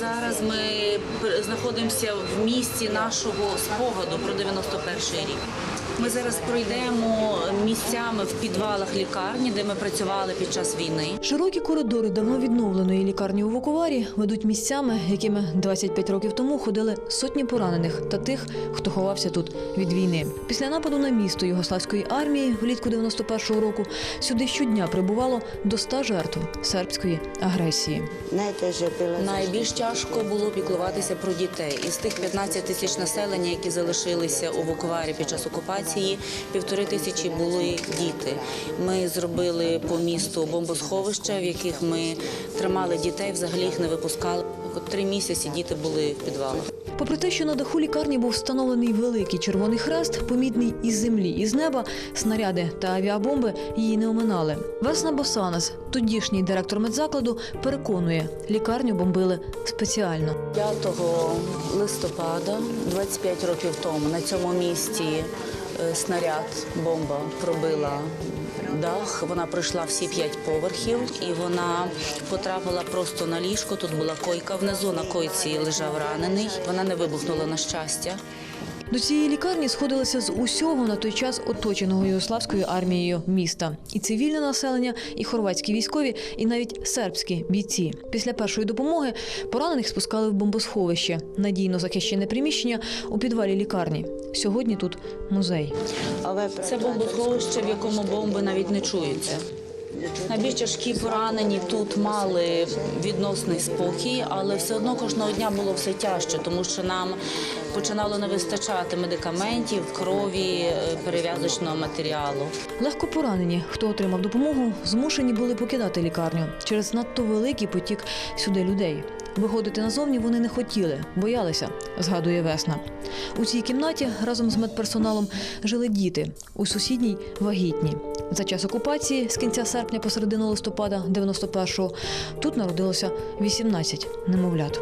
Зараз ми знаходимося в місті нашого спогаду про 91 рік. Ми зараз пройдемо місцями в підвалах лікарні, де ми працювали під час війни. Широкі коридори давно відновленої лікарні у Вуковарі ведуть місцями, якими 25 років тому ходили сотні поранених та тих, хто ховався тут від війни. Після нападу на місто югославської армії влітку 91-го року сюди щодня прибувало до 100 жертв сербської агресії. Найбільш тяжко було піклуватися про дітей. Із тих 15 тисяч населення, які залишилися у Вуковарі під час окупації, півтори тисячі були діти. Ми зробили по місту бомбосховища, в яких ми тримали дітей, взагалі їх не випускали. Три місяці діти були в підвалах. Попри те, що на даху лікарні був встановлений великий червоний хрест, помітний із землі і з неба, снаряди та авіабомби її не оминали. Весна Босанас, тодішній директор медзакладу, переконує, лікарню бомбили спеціально. 5 листопада, 25 років тому, на цьому місці снаряд, бомба пробила дах. Вона пройшла всі п'ять поверхів і вона потрапила просто на ліжко. Тут була койка. Внизу на койці лежав ранений. Вона не вибухнула на щастя. До цієї лікарні сходилися з усього на той час оточеного югославською армією міста. І цивільне населення, і хорватські військові, і навіть сербські бійці. Після першої допомоги поранених спускали в бомбосховище, надійно захищене приміщення у підвалі лікарні. Сьогодні тут музей. ove Це бомбосховище, в якому бомби навіть не чуються. Найбільш тяжкі поранені тут мали відносний спокій, але все одно кожного дня було все тяжче, тому що нам починало не вистачати медикаментів, крові, е, перев'язочного матеріалу. Легко поранені, хто отримав допомогу, змушені були покидати лікарню через надто великий потік сюди людей. Виходити назовні вони не хотіли, боялися, згадує Весна. У цій кімнаті разом з медперсоналом жили діти, у сусідній вагітні. За час окупації з кінця серпня по середину листопада 91-го тут народилося 18 немовлят.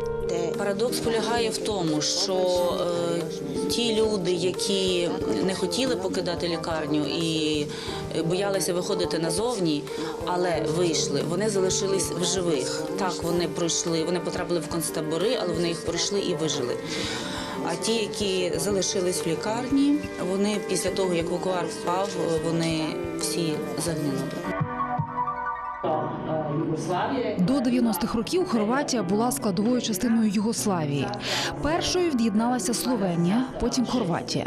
Парадокс полягає в тому, що е, ті люди, які не хотіли покидати лікарню і боялися виходити назовні, але вийшли, вони залишились в живих. Так, вони пройшли, вони потрапили в концтабори, але вони їх пройшли і вижили. А ті, які залишились в лікарні, вони після того, як Вуковар впав, вони всі загинули. До 90-х років Хорватія була складовою частиною Югославії. Першою від'єдналася Словенія, потім Хорватія.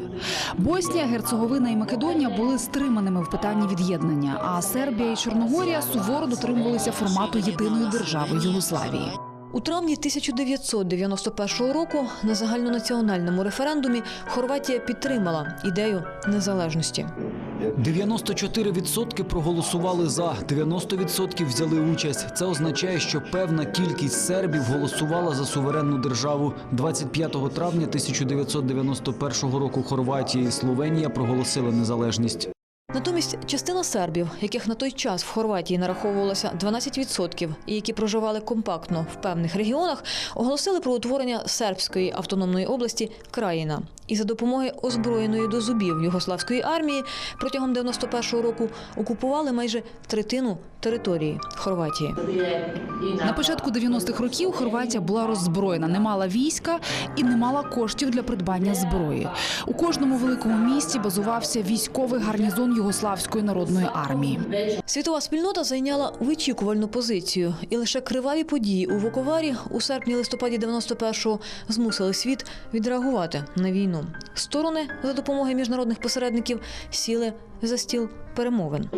Боснія, Герцеговина і Македонія були стриманими в питанні від'єднання, а Сербія і Чорногорія суворо дотримувалися формату єдиної держави Югославії. У травні 1991 року на загальнонаціональному референдумі Хорватія підтримала ідею незалежності. 94% проголосували за, 90% взяли участь. Це означає, що певна кількість сербів голосувала за суверенну державу. 25 травня 1991 року Хорватія і Словенія проголосили незалежність. Натомість частина сербів, яких на той час в Хорватії нараховувалося 12%, і які проживали компактно в певних регіонах, оголосили про утворення сербської автономної області країна. І за допомогою озброєної до зубів югославської армії протягом 91-го року окупували майже третину території Хорватії. На початку 90-х років Хорватія була роззброєна, не мала війська і не мала коштів для придбання зброї. У кожному великому місті базувався військовий гарнізон Югославської народної армії. Світова спільнота зайняла вичікувальну позицію, і лише криваві події у Вуковарі у серпні-листопаді 91-го змусили світ відреагувати на війну. Сторони за допомогою міжнародних посередників сіли за стіл перемовин.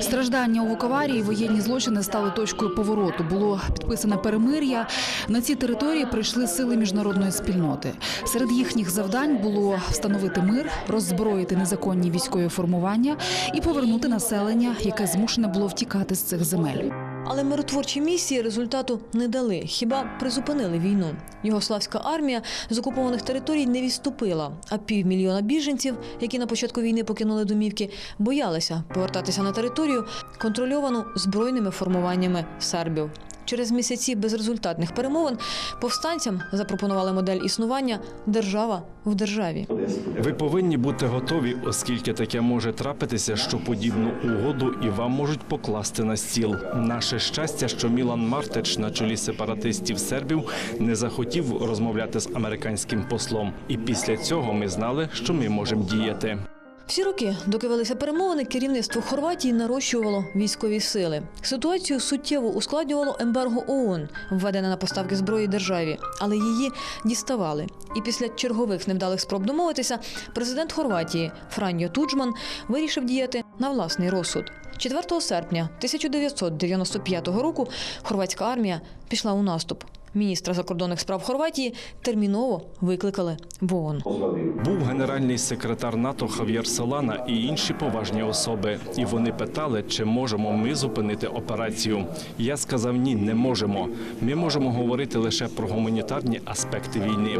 Страждання у Вуковарі і воєнні злочини стали точкою повороту. Було підписане перемир'я. На ці території прийшли сили міжнародної спільноти. Серед їхніх завдань було встановити мир, роззброїти незаконні військові формування і повернути населення, яке змушене було втікати з цих земель. Але миротворчі місії результату не дали, хіба призупинили війну. Югославська армія з окупованих територій не відступила, а півмільйона біженців, які на початку війни покинули домівки, боялися повертатися на територію, контрольовану збройними формуваннями сербів. Через місяці безрезультатних перемовин повстанцям запропонували модель існування держава в державі. Ви повинні бути готові, оскільки таке може трапитися, що подібну угоду і вам можуть покласти на стіл. Наше щастя, що Мілан Мартич на чолі сепаратистів сербів не захотів розмовляти з американським послом. І після цього ми знали, що ми можемо діяти. Всі роки, доки велися перемовини, керівництво Хорватії нарощувало військові сили. Ситуацію суттєво ускладнювало ембарго ООН, введене на поставки зброї державі, але її діставали. І після чергових невдалих спроб домовитися, президент Хорватії Франьо Туджман вирішив діяти на власний розсуд. 4 серпня 1995 року хорватська армія пішла у наступ. Міністра закордонних справ Хорватії терміново викликали в ООН. Був генеральний секретар НАТО Хав'єр Солана і інші поважні особи. І вони питали, чи можемо ми зупинити операцію. Я сказав ні, не можемо. Ми можемо говорити лише про гуманітарні аспекти війни.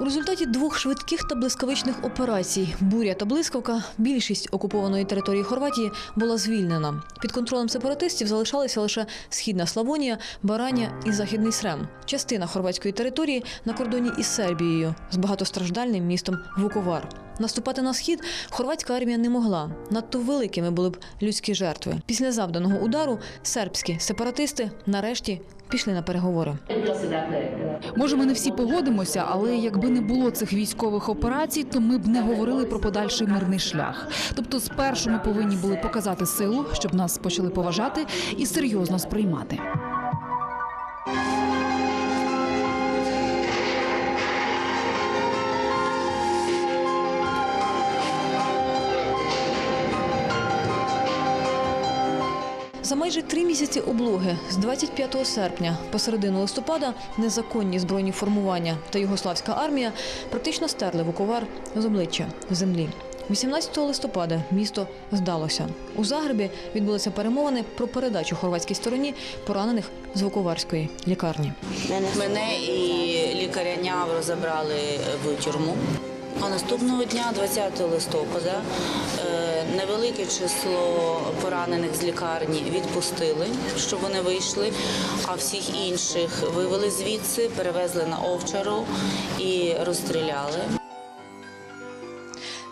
У результаті двох швидких та блискавичних операцій буря та блискавка більшість окупованої території Хорватії була звільнена. Під контролем сепаратистів залишалися лише східна Славонія, Баранія і західний Срем. Частина хорватської території на кордоні із Сербією з багатостраждальним містом Вуковар. Наступати на схід хорватська армія не могла. Надто великими були б людські жертви. Після завданого удару сербські сепаратисти нарешті пішли на переговори. Може, ми не всі погодимося, але якби не було цих військових операцій, то ми б не говорили про подальший мирний шлях. Тобто, спершу ми повинні були показати силу, щоб нас почали поважати і серйозно сприймати. За майже три місяці облоги з 25 серпня по середину листопада незаконні збройні формування та югославська армія практично стерли Вуковар з обличчя землі. 18 листопада місто здалося. У Загребі відбулися перемовини про передачу хорватській стороні поранених з Вуковарської лікарні. Мене і лікаря Нявро забрали в тюрму. А наступного дня, 20 листопада, е, невелике число поранених з лікарні відпустили, щоб вони вийшли, а всіх інших вивели звідси, перевезли на Овчару і розстріляли.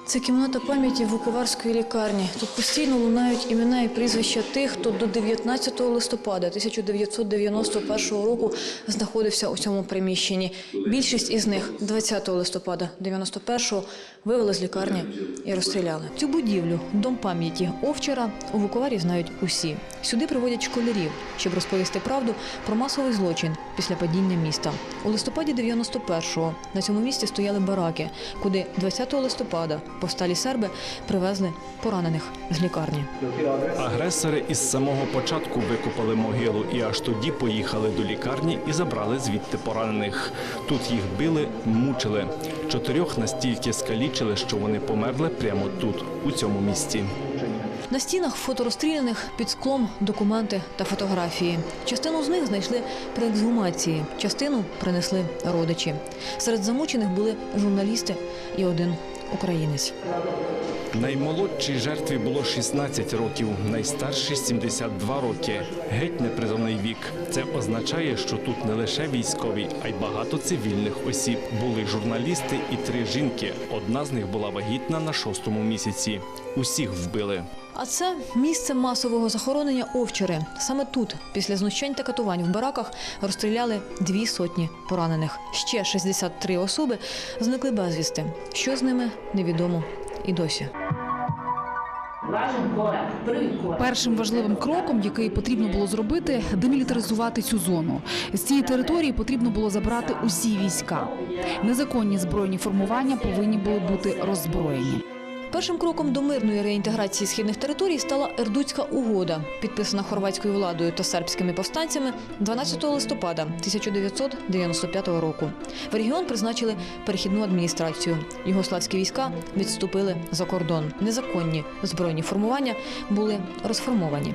Це кімната пам'яті Вуковарської лікарні. Тут постійно лунають імена і прізвища тих, хто до 19 листопада 1991 року знаходився у цьому приміщенні. Більшість із них 20 листопада 91-го вивели з лікарні і розстріляли. Цю будівлю, дом пам'яті Овчара, у Вуковарі знають усі. Сюди приводять школярів, щоб розповісти правду про масовий злочин після падіння міста. У листопаді 91-го на цьому місці стояли бараки, куди 20 листопада повсталі серби привезли поранених з лікарні. Агресори із самого початку викопали могилу і аж тоді поїхали до лікарні і забрали звідти поранених. Тут їх били, мучили. Чотирьох настільки скалічили, що вони померли прямо тут, у цьому місці. На стінах фото розстріляних під склом документи та фотографії. Частину з них знайшли при ексгумації, частину принесли родичі. Серед замучених були журналісти і один українець. Наймолодшій жертві було 16 років, найстаршій 72 роки. Геть непризовний вік. Це означає, що тут не лише військові, а й багато цивільних осіб. Були журналісти і три жінки. Одна з них була вагітна на шостому місяці. Усіх вбили. А це місце масового захоронення Овчари. Саме тут, після знущань та катувань в бараках, розстріляли дві сотні поранених. Ще 63 особи зникли безвісти. Що з ними невідомо і досі. Першим важливим кроком, який потрібно було зробити, демілітаризувати цю зону. З цієї території потрібно було забрати усі війська. Незаконні збройні формування повинні були бути роззброєні. Першим кроком до мирної реінтеграції східних територій стала Ердутська угода, підписана хорватською владою та сербськими повстанцями 12 листопада 1995 року. В регіон призначили перехідну адміністрацію. Югославські війська відступили за кордон. Незаконні збройні формування були розформовані.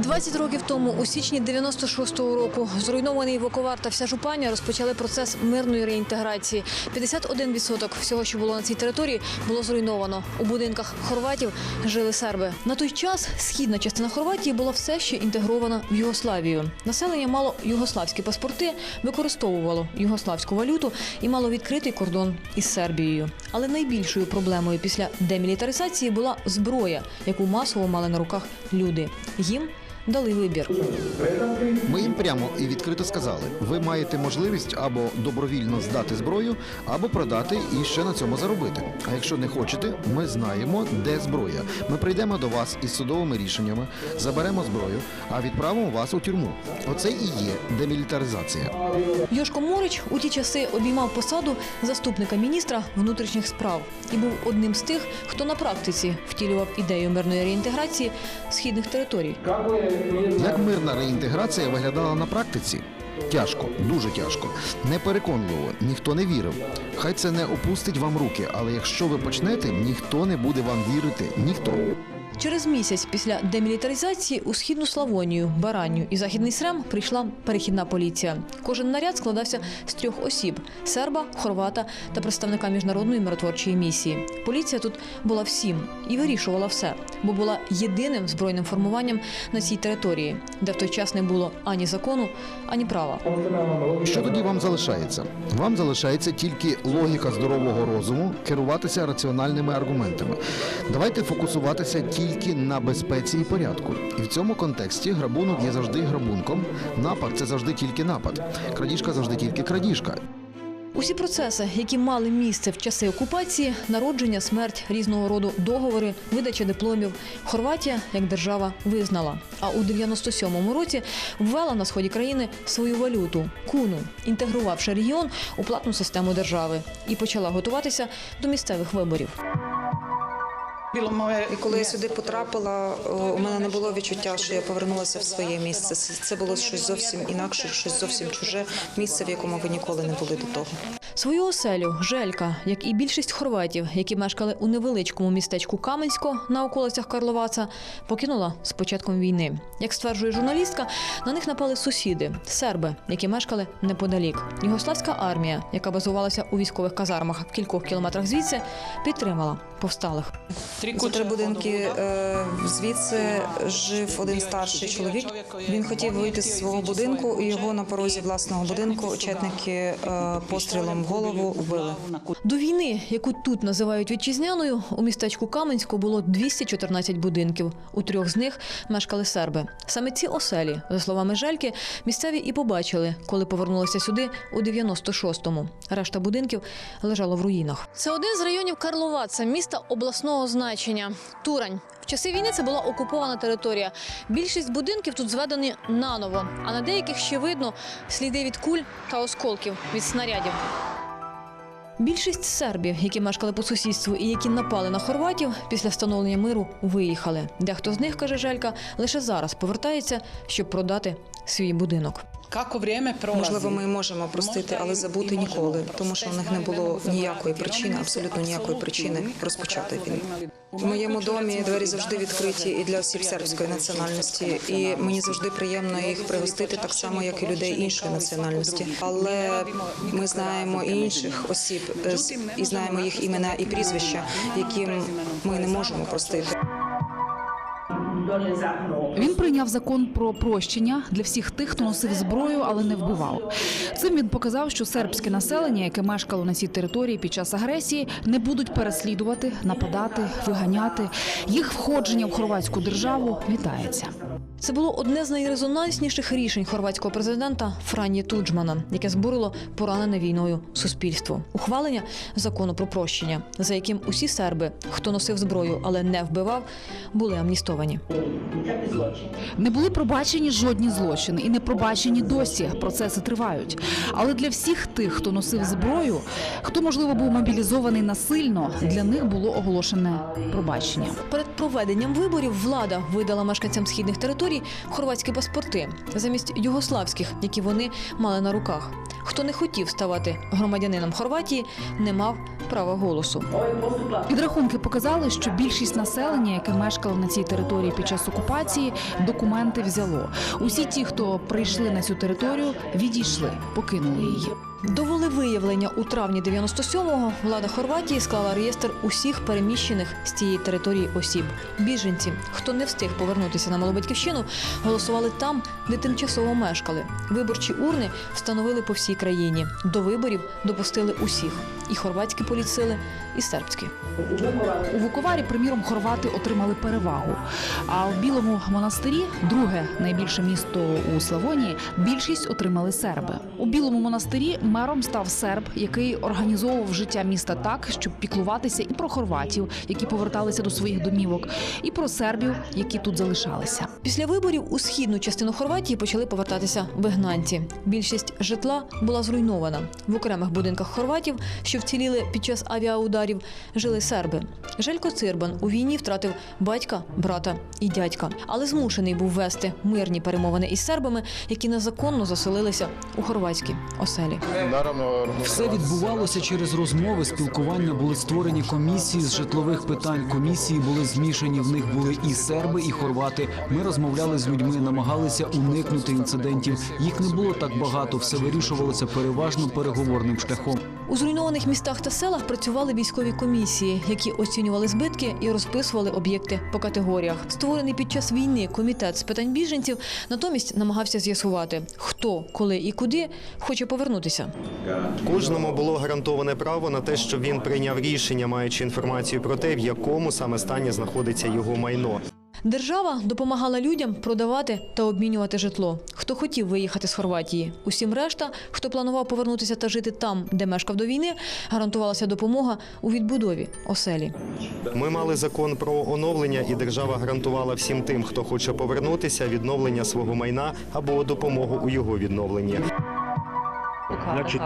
20 років тому, у січні 96-го року, зруйнований Воковар та вся Жупаня розпочали процес мирної реінтеграції. 51% всього, що було на цій території, було зруйновано. У будинках хорватів жили серби. На той час східна частина Хорватії була все ще інтегрована в Югославію. Населення мало югославські паспорти, використовувало югославську валюту і мало відкритий кордон із Сербією. Але найбільшою проблемою після демілітаризації була зброя, яку масово мали на руках люди. Їм дали вибір. Ми їм прямо і відкрито сказали: ви маєте можливість або добровільно здати зброю, або продати і ще на цьому заробити. А якщо не хочете, ми знаємо, де зброя. Ми прийдемо до вас із судовими рішеннями, заберемо зброю, а відправимо вас у тюрму. Оце і є демілітаризація. Йошко Морич у ті часи обіймав посаду заступника міністра внутрішніх справ і був одним з тих, хто на практиці втілював ідею мирної реінтеграції східних територій. Як мирна реінтеграція виглядала на практиці? Тяжко, дуже тяжко. Непереконливо, ніхто не вірив. Хай це не опустить вам руки, але якщо ви почнете, ніхто не буде вам вірити. Ніхто. Через місяць після демілітаризації у східну Славонію, Бараню і Західний Срем прийшла перехідна поліція. Кожен наряд складався з трьох осіб: серба, хорвата та представника міжнародної миротворчої місії. Поліція тут була всім і вирішувала все, бо була єдиним збройним формуванням на цій території, де в той час не було ані закону, ані права. Що тоді вам залишається? Вам залишається тільки логіка здорового розуму, керуватися раціональними аргументами. Давайте фокусуватися тільки на безпеці і порядку. І в цьому контексті грабунок є завжди грабунком. Напад це завжди тільки напад. Крадіжка завжди тільки крадіжка. Усі процеси, які мали місце в часи окупації, народження, смерть, різного роду договори, видача дипломів, Хорватія як держава визнала. А у 97-му році ввела на сході країни свою валюту куну, інтегрувавши регіон у платну систему держави, і почала готуватися до місцевих виборів. І коли я сюди потрапила, у мене не було відчуття, що я повернулася в своє місце. Це- було щось зовсім інакше, щось зовсім чуже місце, в якому ви ніколи не були до того. Свою оселю Желька, як і більшість хорватів, які мешкали у невеличкому містечку Каменсько на околицях Карловаца, покинула з початком війни. Як стверджує журналістка, на них напали сусіди серби, які мешкали неподалік. Югославська армія, яка базувалася у військових казармах в кількох кілометрах звідси, підтримала повсталих. Три будинки е, звідси жив один старший чоловік. Він хотів вийти з свого будинку, і його на порозі власного будинку очетники е, пострілом в голову вбили. До війни, яку тут називають вітчизняною, у містечку Каменську було 214 будинків. У трьох з них мешкали серби. Саме ці оселі, за словами Жельки, місцеві і побачили, коли повернулися сюди у 96-му. Решта будинків лежало в руїнах. Це один з районів Карловаца, міста обласного значення. Турань. В часи війни це була окупована територія. Більшість будинків тут зведені наново, а на деяких ще видно сліди від куль та осколків від снарядів. Більшість сербів, які мешкали по сусідству і які напали на хорватів, після встановлення миру виїхали. Дехто з них, каже Желька, лише зараз повертається, щоб продати свій будинок. Можливо, ми можемо простити, але забути ніколи, тому що в них не було ніякої причини, абсолютно ніякої причини розпочати війну. В моєму домі двері завжди відкриті і для осіб сербської національності, і мені завжди приємно їх пригостити так само, як і людей іншої національності. Але ми знаємо і інших осіб і знаємо їх імена і прізвища, яким ми не можемо простити. Він прийняв закон про прощення для всіх тих, хто носив зброю, але не вбивав. Цим він показав, що сербське населення, яке мешкало на цій території під час агресії, не будуть переслідувати, нападати, виганяти. Їх входження в хорватську державу вітається. Це було одне з найрезонансніших рішень хорватського президента Франні Туджмана, яке збурило поранене війною суспільство. Ухвалення закону про прощення, за яким усі серби, хто носив зброю, але не вбивав, були амністовані. Не були пробачені жодні злочини і не пробачені досі. Процеси тривають. Але для всіх тих, хто носив зброю, хто можливо був мобілізований насильно, для них було оголошене пробачення. Перед проведенням виборів влада видала мешканцям східних територій хорватські паспорти замість югославських, які вони мали на руках. Хто не хотів ставати громадянином Хорватії, не мав права голосу. Підрахунки показали, що більшість населення, яке мешкало на цій території під час окупації, документи взяло. Усі ті, хто прийшли на цю територію, відійшли, покинули її. До волевиявлення у травні 97-го влада Хорватії склала реєстр усіх переміщених з цієї території осіб. Біженці, хто не встиг повернутися на Малобатьківщину, голосували там, де тимчасово мешкали. Виборчі урни встановили по всій країні. До виборів допустили усіх і хорватські політсили, і сербські. У Вуковарі, приміром, хорвати отримали перевагу. А в Білому монастирі, друге найбільше місто у Славонії, більшість отримали серби. У Білому монастирі мером став серб, який організовував життя міста так, щоб піклуватися і про хорватів, які поверталися до своїх домівок, і про сербів, які тут залишалися. Після виборів у східну частину Хорватії почали повертатися вигнанці. Більшість житла була зруйнована. В окремих будинках хорватів, що вціліли під час авіаударів, жили серби. Желько Цирбан у війні втратив батька, брата і дядька, але змушений був вести мирні перемовини із сербами, які незаконно заселилися у хорватські оселі. Все відбувалося через розмови, спілкування. Були створені комісії з житлових питань. Комісії були змішані. В них були і серби, і хорвати. Ми розмовляли з людьми, намагалися уникнути інцидентів. Їх не було так багато. Все вирішувалося переважно переговорним шляхом. У зруйнованих містах та селах працювали військові комісії, які оцінювали збитки і розписували об'єкти по категоріях. Створений під час війни комітет з питань біженців натомість намагався з'ясувати, хто, коли і куди хоче повернутися. Кожному було гарантоване право на те, щоб він прийняв рішення, маючи інформацію про те, в якому саме стані знаходиться його майно. Держава допомагала людям продавати та обмінювати житло. Хто хотів виїхати з Хорватії. Усім решта, хто планував повернутися та жити там, де мешкав до війни, гарантувалася допомога у відбудові оселі. Ми мали закон про оновлення, і держава гарантувала всім тим, хто хоче повернутися, відновлення свого майна або допомогу у його відновленні.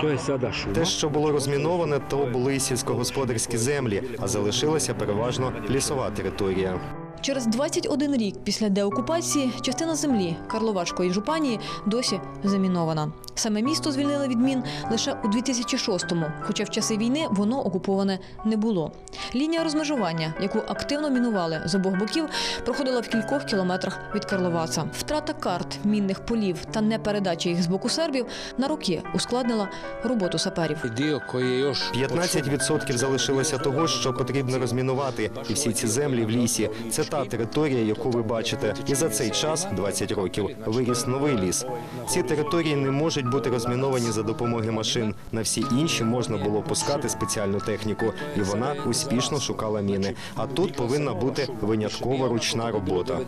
To je sada. Те, що було розміноване, то були сільськогосподарські землі, а залишилася переважно лісова територія. Через 21 рік після деокупації частина землі Карловацької жупанії досі замінована. Саме місто звільнили від мін лише у 2006-му, хоча в часи війни воно окуповане не було. Лінія розмежування, яку активно мінували з обох боків, проходила в кількох кілометрах від Карловаца. Втрата карт мінних полів та непередача їх з боку сербів на роки ускладнила роботу саперів. Dio koji je 15% залишилося того, що потрібно розмінувати, і всі ці землі в лісі це та територія, яку ви бачите. І за цей час, 20 років, виріс новий ліс. Ці території не можуть бути розміновані за допомогою машин. На всі інші можна було пускати спеціальну техніку, і вона успішно шукала міни. А тут повинна бути виняткова ручна робота.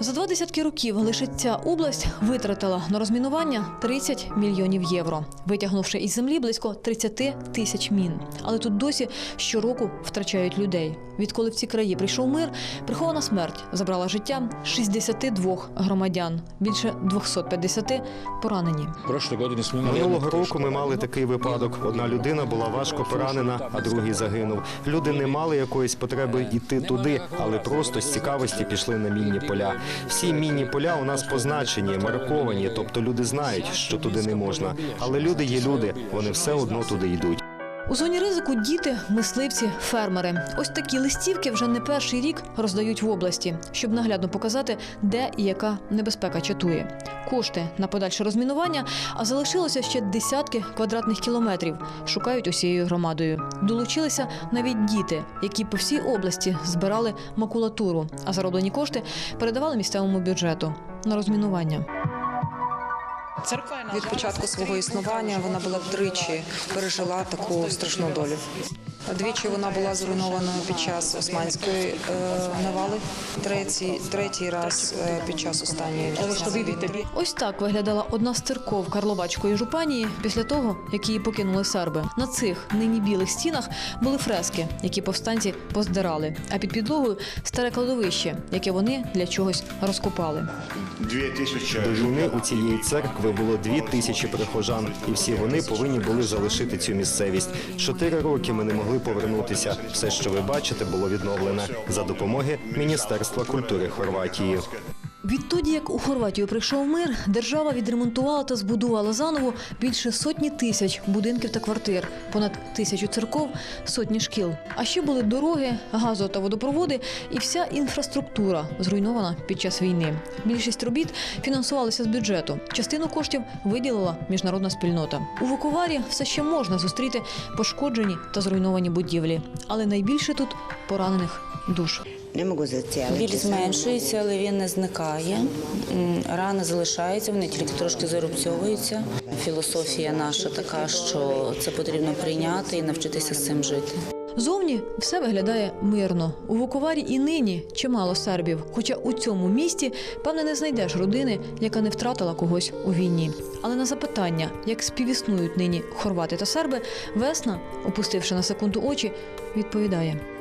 За два десятки років лише ця область витратила на розмінування 30 мільйонів євро, витягнувши із землі близько 30 тисяч мін. Але тут досі щороку втрачають людей. Відколи в ці краї прийшов мир, прихована смерть забрала життя 62 громадян, більше 250 поранені. Минулого року ми мали такий випадок. Одна людина була важко поранена, а другий загинув. Люди не мали якоїсь потреби йти туди, але просто з цікавості пішли на мінні поля. Всі міні-поля у нас позначені, марковані, тобто люди знають, що туди не можна. Але люди є люди, вони все одно туди йдуть. У зоні ризику діти, мисливці, фермери. Ось такі листівки вже не перший рік роздають в області, щоб наглядно показати, де і яка небезпека чатує. Кошти на подальше розмінування, а залишилося ще десятки квадратних кілометрів. Шукають усією громадою. Долучилися навіть діти, які по всій області збирали макулатуру, а зароблені кошти передавали місцевому бюджету на розмінування. Від початку свого існування вона була втричі пережила таку страшну долю. Двічі вона була зруйнована під час османської е, навали, третій, третій раз е, під час останньої війни. Ось так виглядала одна з церков Карловацької жупанії після того, як її покинули серби. На цих нині білих стінах були фрески, які повстанці поздирали. А під підлогою старе кладовище, яке вони для чогось розкопали. До війни у цієї церкви було дві тисячі прихожан, і всі вони повинні були залишити цю місцевість. Чотири роки ми не могли повернутися. Все, що ви бачите, було відновлене за допомоги Міністерства культури Хорватії. Відтоді, як у Хорватію прийшов мир, держава відремонтувала та збудувала заново більше сотні тисяч будинків та квартир, понад тисячу церков, сотні шкіл. А ще були дороги, газо та водопроводи і вся інфраструктура, зруйнована під час війни. Більшість робіт фінансувалися з бюджету. Частину коштів виділила міжнародна спільнота. У Вуковарі все ще можна зустріти пошкоджені та зруйновані будівлі, але найбільше тут поранених душ. Не можу зацілити. Біль зменшується, але він не зникає. Рани залишаються, вони тільки трошки зарубцьовуються. Філософія наша така, що це потрібно прийняти і навчитися з цим жити. Зовні все виглядає мирно. У Вуковарі і нині чимало сербів. Хоча у цьому місті, певне, не знайдеш родини, яка не втратила когось у війні. Але на запитання, як співіснують нині хорвати та серби, Весна, опустивши на секунду очі, відповідає.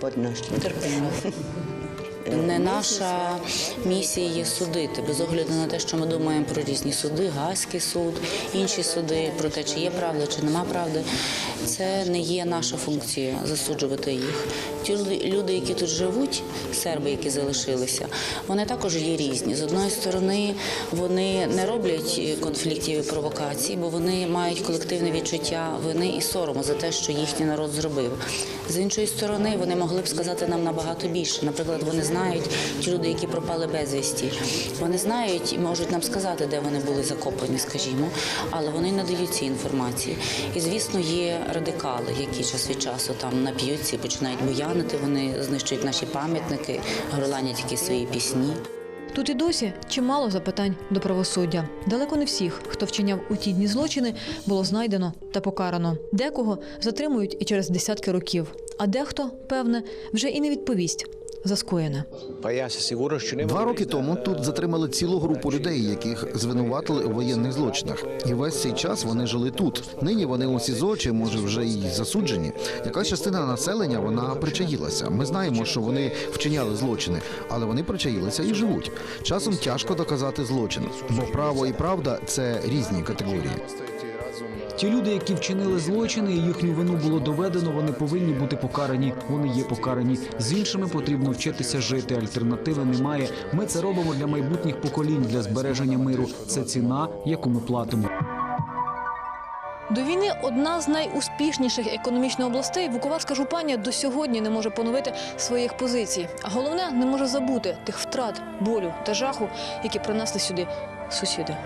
podnoží. Trpění. Не наша місія є судити, без огляду на те, що ми думаємо про різні суди, Гаазький суд, інші суди, про те, чи є правда, чи нема правди. Це не є наша функція засуджувати їх. Ті люди- люди, які тут живуть, серби, які залишилися, вони також є різні. З одної сторони, вони не роблять е, конфліктів і провокацій, бо вони мають колективне відчуття вини і сорому за те, що їхній народ зробив. З іншої сторони, вони могли б сказати нам набагато більше. Наприклад, вони знають ті люди, які пропали безвісті. Вони знають і можуть нам сказати, де вони були закопані, скажімо, але вони не ці інформації. І звісно, є радикали, які час від часу там нап'ються починають буянити. Вони знищують наші пам'ятники, горланять якісь свої пісні. Тут і досі чимало запитань до правосуддя. Далеко не всіх, хто вчиняв у ті дні злочини, було знайдено та покарано. Декого затримують і через десятки років, а дехто, певне, вже і не відповість за скоєне. Два роки тому тут затримали цілу групу людей, яких звинуватили у воєнних злочинах. І весь цей час вони жили тут. Нині вони у СІЗО, чи може вже й засуджені. Якась частина населення вона причаїлася. Ми знаємо, що вони вчиняли злочини, але вони причаїлися і живуть. Часом тяжко доказати злочин, бо право і правда це різні категорії. Ті люди, які вчинили злочини, і їхню вину було доведено, вони повинні бути покарані. Вони є покарані. З іншими потрібно вчитися жити. Альтернативи немає. Ми це робимо для майбутніх поколінь, для збереження миру. Це ціна, яку ми платимо. До війни одна з найуспішніших економічних областей Вуковарська жупанія до сьогодні не може поновити своїх позицій. А головне, не може забути тих втрат, болю та жаху, які принесли сюди сусіди.